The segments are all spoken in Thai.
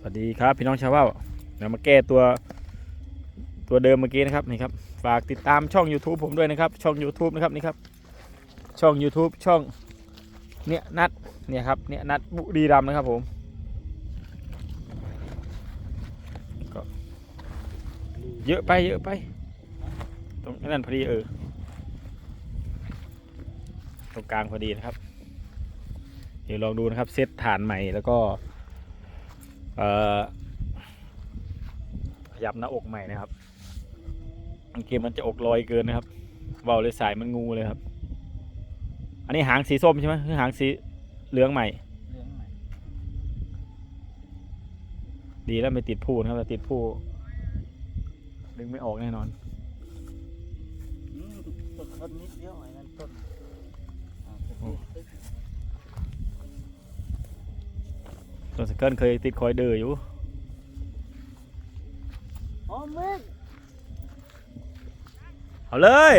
สวัสดีครับพี่น้องชาวบ้านเดี๋ยวมาแก้ตัวตัวเดิมเมื่อกี้นะครับนี่ครับฝากติดตามช่อง YouTube ผมด้วยนะครับ ช่อง YouTube นะครับนี่ครับช่อง YouTube ช่องเนี่ยนัดเนี่ยครับเนี่ยนัดบุรีรัมนะครับผมก็เยอะไปเยอะไป ตรงนั้นพอดีเออตรงกลางพอดีนะครับ เดี๋ยวลองดูนะครับเซตฐานใหม่แล้วก็ ขยับหน้าอกใหม่นะครับอังเกมมันจะอกลอยเกินนะครับเบาเลยสายมันงูเลยครับ อันนี้หางสีส้มใช่ไหมคือหางสีเหลืองใหม่เรื่องใหม่ดีแล้วไม่ติดผู้นะครับแต่ติดผู้ดึงไม่ออกแน่นอนอืมต้นต้นนิดเดียวไอ้นั่นต้นอ่า โอ้ ตึ๊กตัวสเกิลเคยติดคอยเดออยู่อ๋อมึงเอาเลย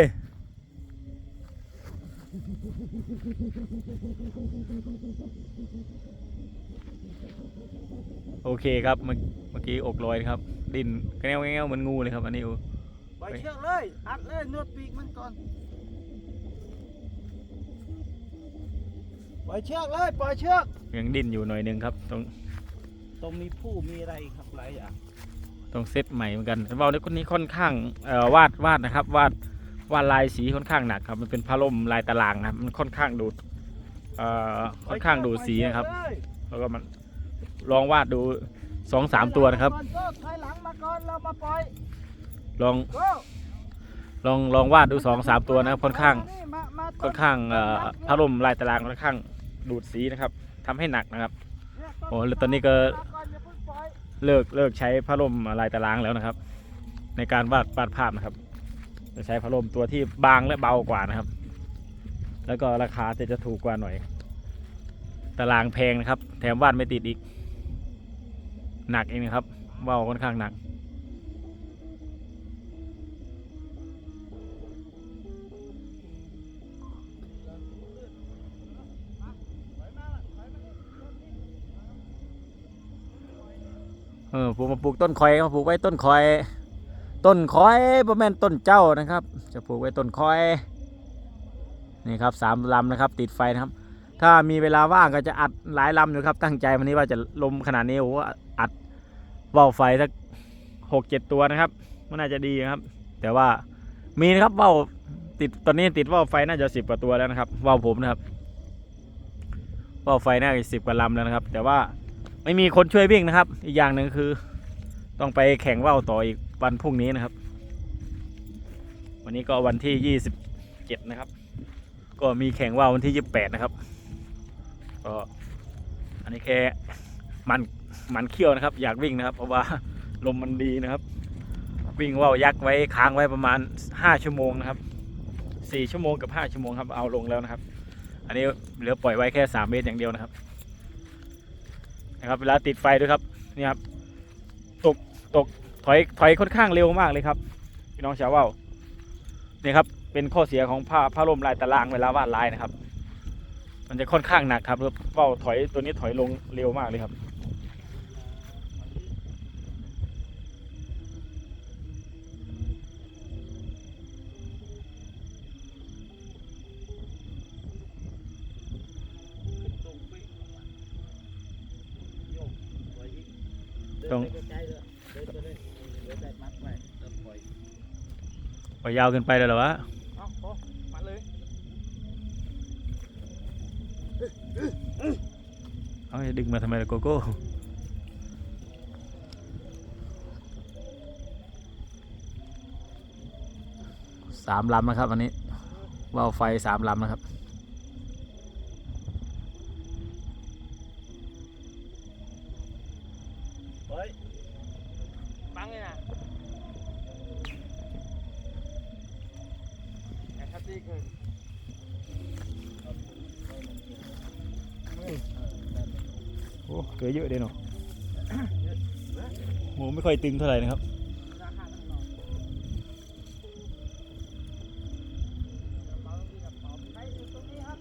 โอเคครับเมื่อเมื่อกี้อกลอยนะครับ ดินแง่วแง่วเหมือนงูเลยครับ อันนี้ปล่อยเชือกเลย อัดเลยนวดปีกมันก่อน ล่อยเชือกเลยปล่อยเชือกยังดิ้นอยู่หน่อยหนึงครับต้องต้องมีผู้มีอะไรครับหลายอย่างต้องเซตใหม่เหมือนกันเบาในคนนี้ค่อนข้างเอ่อวาดวาดนะครับวาดวาดลายสีค่อนข้างหนักครับ มันเป็นพระล่มลายตารางนะครับมันค่อนข้างดูดเอ่อค่อนข้างดูดสีนะครับแล้วก็มันลองวาดดูสองสามตัวนะครับก็ถอยหลังมาก่อนเรามาปล่อยลองก็ลองลองวาดดูสองสามตัวนะครับค่อนข้างนี่มามาต้ค่อนข้างเอ่อพระล่มลายตารางค่อนข้าง ดูดสีนะครับทำให้หนักนะครับเนี่ยโอ้แล้วตอนนี้ก็มาก่อนอย่าเพิ่งปล่อยเลิกเลิกใช้พัดลมลายตารางแล้วนะครับ ในการวาดวาดภาพนะครับ จะใช้พัดลมตัวที่บางและเบากว่านะครับ แล้วก็ราคาจะจะถูกกว่าหน่อย ตารางแพงนะครับ แถมวาดไม่ติดอีก หนักเองนะครับเบาค่อนข้างหนัก เออผมมาปลูกต้นคอยมาปลูกไว้ต้นคอย ต้นคอยประแม่นต้นเจ้านะครับ จะปลูกไว้ต้นคอย นี่ครับสามลำนะครับ ติดไฟนะครับ ถ้ามีเวลาว่างก็จะอัดหลายลำอยู่ครับ ตั้งใจวันนี้ว่าจะลมขนาดนี้โอ้โหอัดว่าวไฟสักหกเจ็ดตัวนะครับมันน่าจะดีครับ แต่ว่ามีนะครับว่าวติดตอนนี้ติดว่าวไฟน่าจะสิบกว่าตัวแล้วนะครับว่าวผมนะครับว่าวไฟน่าจะสิบกว่าลำแล้วนะครับ แต่ว่า ไม่มีคนช่วยวิ่งนะครับ อีกอย่างหนึ่งคือ ต้องไปแข่งว่าวต่ออีกวันพรุ่งนี้นะครับ วันนี้ก็วันที่ 27 นะครับ ก็มีแข่งว่าววันที่ 28 นะครับ ก็อันนี้แค่มันมันเขี้ยวนะครับ อยากวิ่งนะครับ เพราะว่าลมมันดีนะครับ วิ่งว่าวยักษ์ไว้ค้างไว้ประมาณ 5 ชั่วโมงนะครับ 4 ชั่วโมงกับ 5 ชั่วโมงครับเอาลงแล้วนะครับ อันนี้เหลือปล่อยไว้แค่ 3 เมตรอย่างเดียวนะครับ นะครับเวลาติดไฟด้วยครับนี่ครับตกตกถอยถอยค่อนข้างเร็วมากเลยครับพี่น้องชาวว่าวนี่ครับเป็นข้อเสียของผ้าผ้าร่มลายตารางเวลาวาดลายนะครับ มันจะค่อนข้างหนักครับแล้วว่าถอยตัวนี้ถอยลงเร็วมากเลยครับ แล้อยปล่อยยาวเกินไปเลยเหรอวะมาเลยเอาจะดึงมาทำไมล่ะโกโก้สามลำนะครับวันนี้ว่าวไฟสามลำนะครับ เฮ้ยบังเลยนะ แอคตี้เกินโอ้เกยเยอะเด้เนาะโหไม่ค่อยตึงเท่าไหร่นะครับราคาทั้งนอกกระเป๋าที่กระเป๋าใครอยู่ตรงนี้ครับ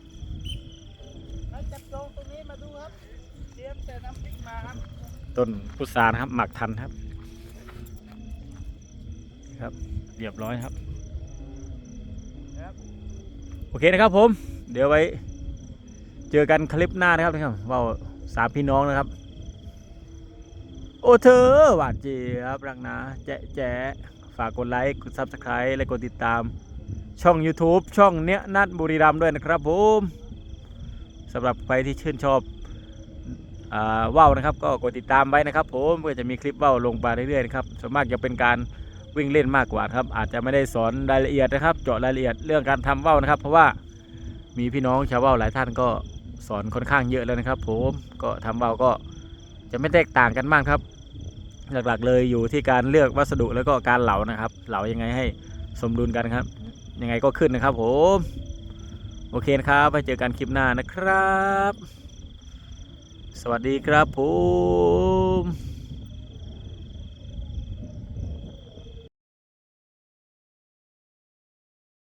ใครจับจองตรงนี้มาดูครับเตรียมแต่น้ำพริกมาครับตต้นพุทรานะครับ หมักทันครับนี่ครับ เรียบร้อยครับ โอเคนะครับผม เดี๋ยวไว้เจอกันคลิปหน้านะครับนะครับว่าวสามพี่น้องนะครับ โอ้เธอหวานเจี๊ยบรักนะแจ๊ะแจ๊ะฝากกดไลค์กดซับสไครต์และกดติดตาม ช่อง YouTube ช่องเนี้ยนัดบุรีรัมด้วยนะครับผมสำหรับใครที่ชื่นชอบอว่าวนะครับ ก็กดติดตามไว้นะครับ ผมเพื่อจะมีคลิปว่าวลงมาเรื่อยๆนะครับส่วนมากจะเป็นการ วิ่งเล่นมากกว่าครับ อาจจะไม่ได้สอนรายละเอียดนะครับ เจาะรายละเอียดเรื่องการทำว่าวนะครับ เพราะว่ามีพี่น้องชาวว่าวหลายท่านก็สอนค่อนข้างเยอะแล้วนะครับ ผมก็ทำว่าวก็จะไม่แตกต่างกันมากครับ หลักๆเลยอยู่ที่การเลือกวัสดุแล้วก็การเหลานะครับ เหลายังไงให้สมดุลกันครับ ยังไงก็ขึ้นนะครับ ผมโอเคนะครับไปเจอกันคลิปหน้านะครับ สวัสดีครับผม